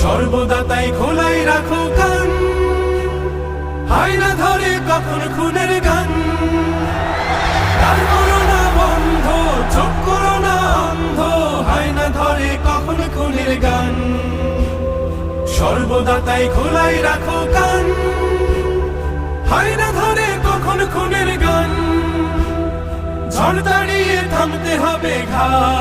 সর্বদা তাই খোলাই রাখো কান। হয় না ধরে কখন খুনের গান। তার করোনা বন্ধ, চোখ করোনা অন্ধ। হয় না ধরে কখন খুনের গান। সর্বদা তাই খোলাই রাখো কান। হয় না ধরে কখন খুনের গান। ঝড় দাঁড়িয়ে থামতে হবে ঘা।